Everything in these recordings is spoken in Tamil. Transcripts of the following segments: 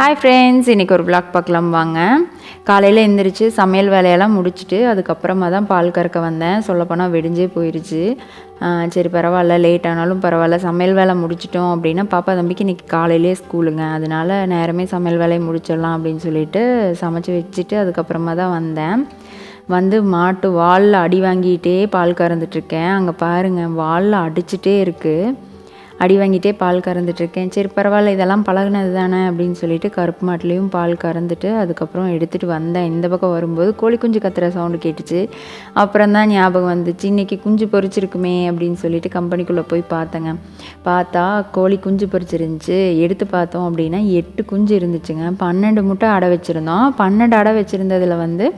ஹாய் ஃப்ரெண்ட்ஸ் இன்றைக்கி ஒரு விளாக் பார்க்கலாம் வாங்க. காலையில் எழுந்திரிச்சு சமையல் வேலையெல்லாம் முடிச்சுட்டு அதுக்கப்புறமா தான் பால் கறக்க வந்தேன். சொல்லப்போனால் வெடிஞ்சே போயிடுச்சு சரி பரவாயில்ல லேட் ஆனாலும் பரவாயில்ல. சமையல் வேலை முடிச்சிட்டோம் அப்படின்னா பாப்பா தம்பிக்கு இன்றைக்கி காலையிலே ஸ்கூலுங்க. அதனால நேரமே சமையல் வேலையை முடிச்சிடலாம் அப்படின்னு சொல்லிட்டு சமைச்சு வச்சுட்டு அதுக்கப்புறமா தான் வந்தேன். வந்து மாட்டு வாலில் அடி வாங்கிட்டே பால் கறந்துட்டுருக்கேன் அங்கே பாருங்கள் வாலில் அடிச்சிட்டே இருக்குது அடி வாங்கிட்டே பால் கறந்துட்டுருக்கேன் சரி பரவாயில்ல இதெல்லாம் பழகுனது தானே அப்படின்னு சொல்லிட்டு கருப்பு மாட்டிலையும் பால் கறந்துட்டு அதுக்கப்புறம் எடுத்துகிட்டு வந்தேன். இந்த பக்கம் வரும்போது கோழி குஞ்சு கத்துற சவுண்டு கேட்டுச்சு. அப்புறம் தான் ஞாபகம் வந்துச்சு. இன்றைக்கி குஞ்சு பொரிச்சிருக்குமே அப்படின்னு சொல்லிட்டு கம்பெனிக்குள்ளே போய் பார்த்தேங்க. பார்த்தா கோழி குஞ்சு பொறிச்சிருந்துச்சு எடுத்து பார்த்தோம் அப்படின்னா எட்டு குஞ்சு இருந்துச்சுங்க. பன்னெண்டு முட்டை அடை வச்சுருந்தோம். பன்னெண்டு அடை வச்சுருந்ததில் வந்து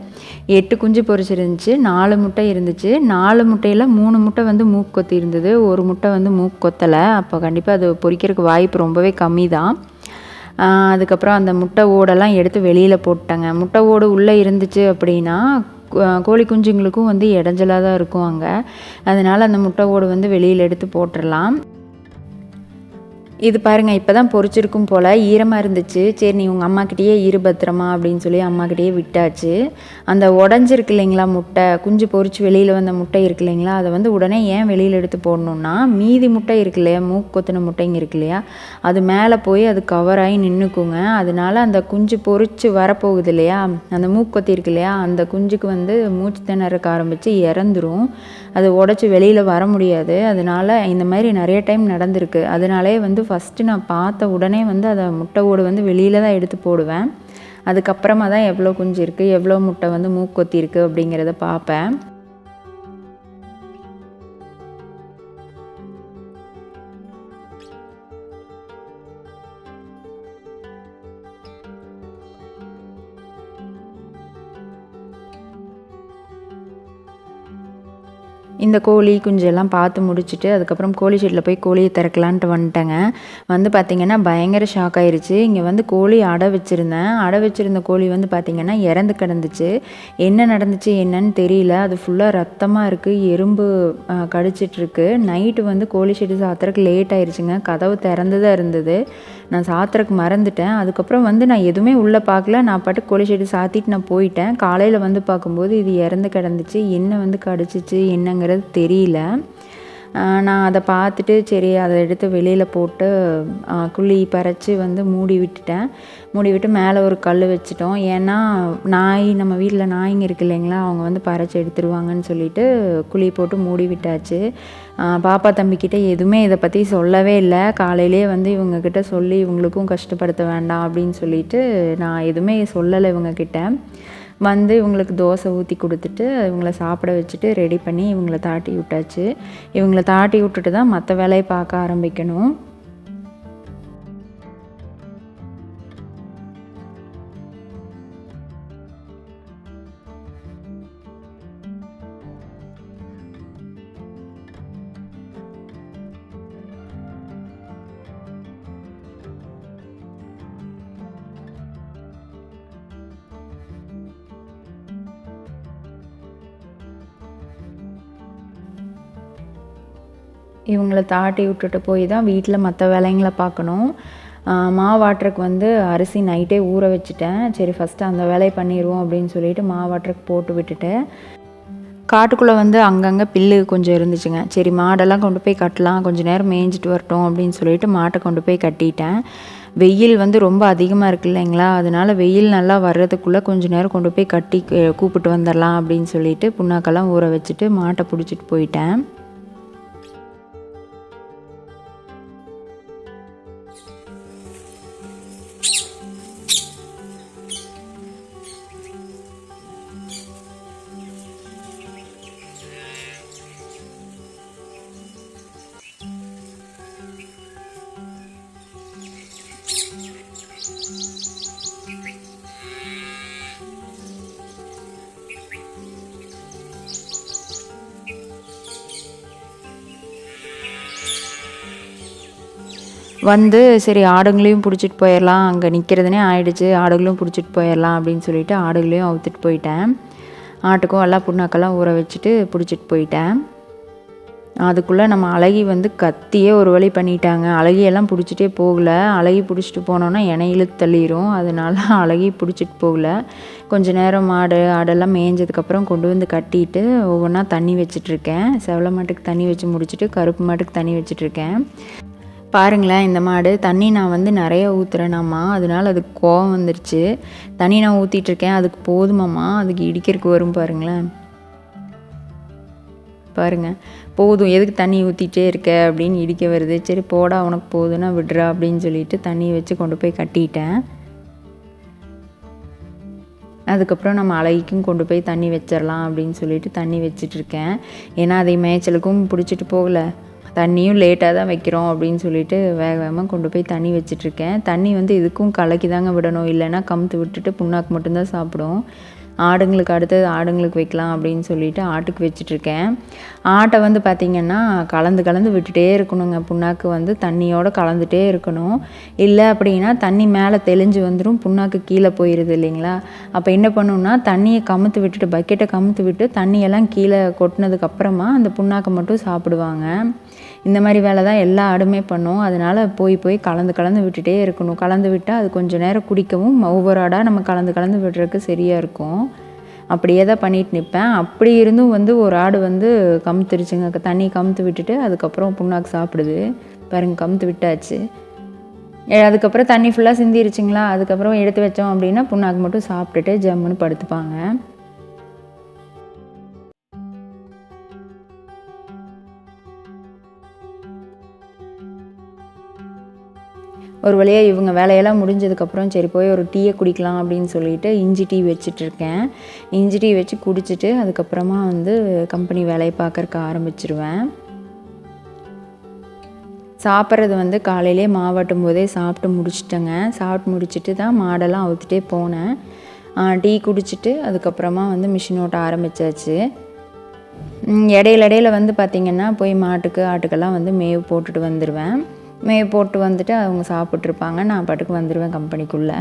எட்டு குஞ்சு பொறிச்சிருந்துச்சு நாலு முட்டை இருந்துச்சு. நாலு முட்டையில் மூணு முட்டை வந்து மூக்கு கொத்தி இருந்தது. ஒரு முட்டை வந்து மூக்கு கொத்தலை. அப்போ கண்டிப்பாக அது பொறிக்கிறதுக்கு வாய்ப்பு ரொம்பவே கம்மி தான் அதுக்கப்புறம் அந்த முட்டை ஓடெல்லாம் எடுத்து வெளியில் போட்டேங்க முட்டை ஓடு உள்ளே இருந்துச்சு அப்படின்னா கோழி குஞ்சுங்களுக்கும் வந்து இடைஞ்சலாக தான் இருக்கும் அங்கே. அதனால் அந்த முட்டை ஓடு வந்து வெளியில் எடுத்து போட்டுடலாம் இது பாருங்கள் இப்போ தான் பொரிச்சிருக்கும் போல் ஈரமாக இருந்துச்சு. சரி நீ உங்கள் அம்மாக்கிட்டேயே இரு பத்திரமா அப்படின்னு சொல்லி அம்மாக்கிட்டேயே விட்டாச்சு. அந்த உடஞ்சிருக்கு இல்லைங்களா முட்டை குஞ்சு பொறிச்சு வெளியில் வந்த முட்டை இருக்கு இல்லைங்களா அதை வந்து உடனே ஏன் வெளியில் எடுத்து போடணுன்னா மீதி முட்டை இருக்கு இல்லையா மூக்கு கொத்தின முட்டைங்க இருக்கு இல்லையா அது மேலே போய் அது கவர் ஆகி நின்றுக்குங்க அதனால அந்த குஞ்சு பொறிச்சு வரப்போகுது இல்லையா அந்த மூக்கு கொத்தி இருக்கு இல்லையா அந்த குஞ்சுக்கு வந்து மூச்சு திணறக்க ஆரம்பித்து இறந்துரும். அது உடச்சி வெளியில் வர முடியாது. அதனால இந்த மாதிரி நிறைய டைம் நடந்திருக்கு. அதனாலே வந்து ஃபஸ்ட்டு நான் பார்த்த உடனே வந்து அதை முட்டை ஓடு வந்து வெளியில் தான் எடுத்து போடுவேன். அதுக்கப்புறமா தான் எவ்வளோ குஞ்சு இருக்குது எவ்வளோ முட்டை வந்து மூக்கொத்தி இருக்குது அப்படிங்கிறத பார்ப்பேன். இந்த கோழி குஞ்செல்லாம் பார்த்து முடிச்சுட்டு அதுக்கப்புறம் கோழி ஷெட்டில் போய் கோழியை திறக்கலான்ட்டு வந்துட்டேங்க. வந்து பார்த்திங்கன்னா பயங்கர ஷாக் ஆயிடுச்சு இங்கே வந்து கோழி அடை வச்சுருந்தேன். அடை வச்சுருந்த கோழி வந்து பார்த்திங்கன்னா இறந்து கிடந்துச்சு. என்ன நடந்துச்சு என்னன்னு தெரியல. அது ஃபுல்லாக ரத்தமாக இருக்குது எறும்பு கடிச்சிட்ருக்கு நைட்டு வந்து கோழி ஷெட்டு சாத்துறதுக்கு லேட் ஆயிடுச்சுங்க கதவு திறந்து தான் இருந்தது. நான் சாத்துறக்கு மறந்துட்டேன். அதுக்கப்புறம் வந்து நான் எதுவுமே உள்ளே பார்க்கல. நான் பாட்டு கோழி ஷெட்டு சாத்திட்டு நான் போயிட்டேன். காலையில் வந்து பார்க்கும்போது இது இறந்து கிடந்துச்சு. என்ன வந்து கடிச்சிச்சு. அப்படிங்கிறது தெரியல. நான் அதை பார்த்துட்டு சரி அதை எடுத்து வெளியில் போட்டு குழி பறித்து வந்து மூடி விட்டுட்டேன். மூடி விட்டு மேலே ஒரு கல் வச்சுட்டோம். ஏன்னா நாய் நம்ம வீட்டில் நாய்ங்க இருக்கு இல்லைங்களா அவங்க வந்து பறித்து எடுத்துருவாங்கன்னு சொல்லிட்டு குழி போட்டு மூடி விட்டாச்சு. பாப்பா தம்பிக்கிட்ட எதுவுமே இதை பற்றி சொல்லவே இல்லை. காலையிலே வந்து இவங்கக்கிட்ட சொல்லி இவங்களுக்கும் கஷ்டப்படுத்த வேண்டாம் அப்படின்னு சொல்லிட்டு நான் எதுவுமே சொல்லலை இவங்கக்கிட்ட வந்து இவங்களுக்கு தோசை ஊற்றி கொடுத்துட்டு இவங்கள சாப்பிட வச்சுட்டு ரெடி பண்ணி இவங்கள தாட்டி விட்டாச்சு. இவங்கள தாட்டி விட்டுட்டு தான் மற்ற வேலையை பார்க்க ஆரம்பிக்கணும். இவங்களை தாட்டி விட்டுட்டு போய் தான் வீட்டில் மற்ற வேலைங்களை பார்க்கணும். ஆஹ் மாவாட்டுறக்கு வந்து அரிசி நைட்டே ஊற வச்சுட்டேன். சரி ஃபஸ்ட்டு அந்த வேலையை பண்ணிடுவோம் அப்படின்னு சொல்லிட்டு மாவாட்டுறக்கு போட்டு விட்டுட்டேன் காட்டுக்குள்ளே வந்து அங்கங்கே பில்லு கொஞ்சம் இருந்துச்சுங்க. சரி மாடெல்லாம் கொண்டு போய் கட்டலாம். கொஞ்சம் நேரம் மேய்ஞ்சிட்டு வரட்டும் அப்படின்னு சொல்லிட்டு மாட்டை கொண்டு போய் கட்டிட்டேன். வெயில் வந்து ரொம்ப அதிகமாக இருக்கு இல்லைங்களா? அதனால வெயில் நல்லா வர்றதுக்குள்ளே கொஞ்சம் நேரம் கொண்டு போய் கட்டி கூப்பிட்டு வந்துடலாம் அப்படின்னு சொல்லிட்டு புண்ணாக்கெல்லாம் ஊற வச்சுட்டு மாட்டை பிடிச்சிட்டு போயிட்டேன். வந்து சரி ஆடுங்களையும் பிடிச்சிட்டு போயிடலாம் அங்கே நிற்கிறதுனே ஆயிடுச்சு. ஆடுகளும் பிடிச்சிட்டு போயிடலாம் அப்படின்னு சொல்லிட்டு ஆடுகளையும் அவுத்துட்டு போயிட்டேன். ஆட்டுக்கும் எல்லாம் புண்ணாக்கெல்லாம் ஊற வச்சுட்டு பிடிச்சிட்டு போயிட்டேன். அதுக்குள்ளே நம்ம அழகி வந்து கத்தியே ஒரு வழி பண்ணிட்டாங்க. அழகியெல்லாம் பிடிச்சிட்டே போகல. அழகி பிடிச்சிட்டு போனோன்னா என இழுத்து தள்ளிடும் அதனால அழகி பிடிச்சிட்டு போகல. கொஞ்ச நேரம் மாடு ஆடெல்லாம் மேய்ஞ்சதுக்கப்புறம் கொண்டு வந்து கட்டிட்டு ஒவ்வொன்றா தண்ணி வச்சிட்ருக்கேன் செவலை மாட்டுக்கு தண்ணி வச்சு முடிச்சுட்டு கருப்பு மாட்டுக்கு தண்ணி வச்சிட்ருக்கேன் பாருங்களேன் இந்த மாடு. தண்ணி நான் வந்து நிறைய ஊற்றுறேனாம்மா அதனால அதுக்கு கோவம் வந்துருச்சு. தண்ணி நான் ஊற்றிட்டுருக்கேன் அதுக்கு போதுமாம்மா. அதுக்கு இடிக்கிறதுக்கு வரும் பாருங்களேன். பாருங்க. போதும். எதுக்கு தண்ணி ஊற்றிட்டே இருக்க அப்படின்னு இடிக்க வருது. சரி போடா உனக்கு போதுன்னா விடுறா அப்படின்னு சொல்லிட்டு தண்ணியை வச்சு கொண்டு போய் கட்டிட்டேன். அதுக்கப்புறம் நம்ம அழகிக்கும் கொண்டு போய் தண்ணி வச்சிடலாம் அப்படின்னு சொல்லிட்டு தண்ணி வச்சிட்ருக்கேன் ஏன்னா அதை மேய்ச்சலுக்கும் பிடிச்சிட்டு போகல. தண்ணியும் லேட்டாக தான் வைக்கிறோம் அப்படின்னு சொல்லிட்டு வேக வேகமாக கொண்டு போய் தண்ணி வச்சிட்ருக்கேன் தண்ணி வந்து இதுக்கும் கலக்கி தாங்க விடணும். இல்லைன்னா கமுத்து விட்டுட்டு புண்ணாக்கு மட்டும்தான் சாப்பிடும். ஆடுங்களுக்கு அடுத்தது ஆடுங்களுக்கு வைக்கலாம் அப்படின்னு சொல்லிட்டு ஆட்டுக்கு வச்சிட்ருக்கேன். ஆட்டை வந்து பார்த்திங்கன்னா கலந்து கலந்து விட்டுட்டே இருக்கணுங்க. புண்ணாக்கு வந்து தண்ணியோடு கலந்துகிட்டே இருக்கணும். இல்லை அப்படின்னா தண்ணி மேலே தெளிஞ்சு வந்துடும் புண்ணாக்கு கீழே போயிடுது இல்லைங்களா? அப்போ என்ன பண்ணுன்னா தண்ணியை கமுத்து விட்டுட்டு பக்கெட்டை கமுத்து விட்டு தண்ணியெல்லாம் கீழே கொட்டினதுக்கப்புறமா அந்த புண்ணாக்கை மட்டும் சாப்பிடுவாங்க. இந்த மாதிரி வேலை தான் எல்லா ஆடுமே பண்ணும். அதனால் போய் போய் கலந்து கலந்து விட்டுட்டே இருக்கணும். கலந்து விட்டால் அது கொஞ்சம் நேரம் குடிக்கவும் ஒவ்வொரு ஆடாக நம்ம கலந்து கலந்து விடுறதுக்கு சரியாக இருக்கும். அப்படியே தான் பண்ணிட்டு நிற்பேன் அப்படி இருந்தும் வந்து ஒரு ஆடு வந்து கமுத்துருச்சுங்க. தண்ணி கமுத்து விட்டுட்டு அதுக்கப்புறம் புண்ணாக்கு சாப்பிடுது. பாருங்க கமுத்து விட்டாச்சு. அதுக்கப்புறம் தண்ணி ஃபுல்லாக சிந்திருச்சுங்களா? அதுக்கப்புறம் எடுத்து வச்சோம் அப்படின்னா புண்ணாக்கு மட்டும் சாப்பிட்டுட்டு ஜம்முன்னு படுத்துப்பாங்க. ஒரு வழியாக இவங்க வேலையெல்லாம் முடிஞ்சதுக்கப்புறம் சரி போய் ஒரு டீயை குடிக்கலாம் அப்படின்னு சொல்லிட்டு இஞ்சி டீ வச்சிட்ருக்கேன். இஞ்சி டீ வச்சு குடிச்சிட்டு அதுக்கப்புறமா வந்து கம்பெனி வேலையை பார்க்கறக்கு ஆரம்பிச்சிருவேன். சாப்பிட்றது வந்து காலையிலே மாவாட்டும் போதே சாப்பிட்டு முடிச்சிட்டேங்க. சாப்பிட்டு முடிச்சுட்டு தான் மாடெல்லாம் அவுத்துட்டே போனேன். டீ குடிச்சிட்டு அதுக்கப்புறமா வந்து மிஷின் ஓட்ட ஆரம்பித்தாச்சு இடையில இடையில வந்து பார்த்திங்கன்னா போய் மாட்டுக்கு ஆட்டுக்கெல்லாம் வந்து மேவு போட்டுட்டு வந்துடுவேன் மே போட்டு வந்துட்டு அவங்க சாப்பிட்ருப்பாங்க. நான் பாட்டுக்கு வந்துடுவேன் கம்பெனிக்குள்ளே.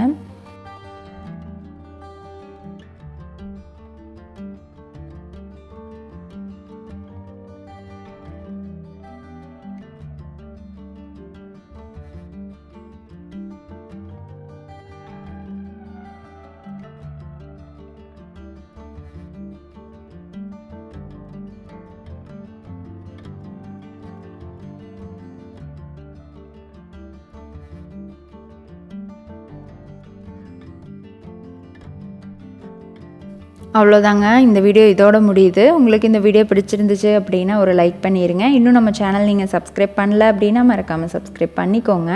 அவ்வளோதாங்க. இந்த வீடியோ இதோட முடியுது. உங்களுக்கு இந்த வீடியோ பிடிச்சிருந்துச்சு அப்படின்னா ஒரு லைக் பண்ணிடுங்க இன்னும் நம்ம சேனல் நீங்கள் சப்ஸ்கிரைப் பண்ணல அப்படின்னா மறக்காமல் சப்ஸ்கிரைப் பண்ணிக்கோங்க.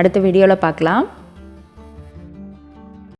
அடுத்த வீடியோவில் பார்க்கலாம்.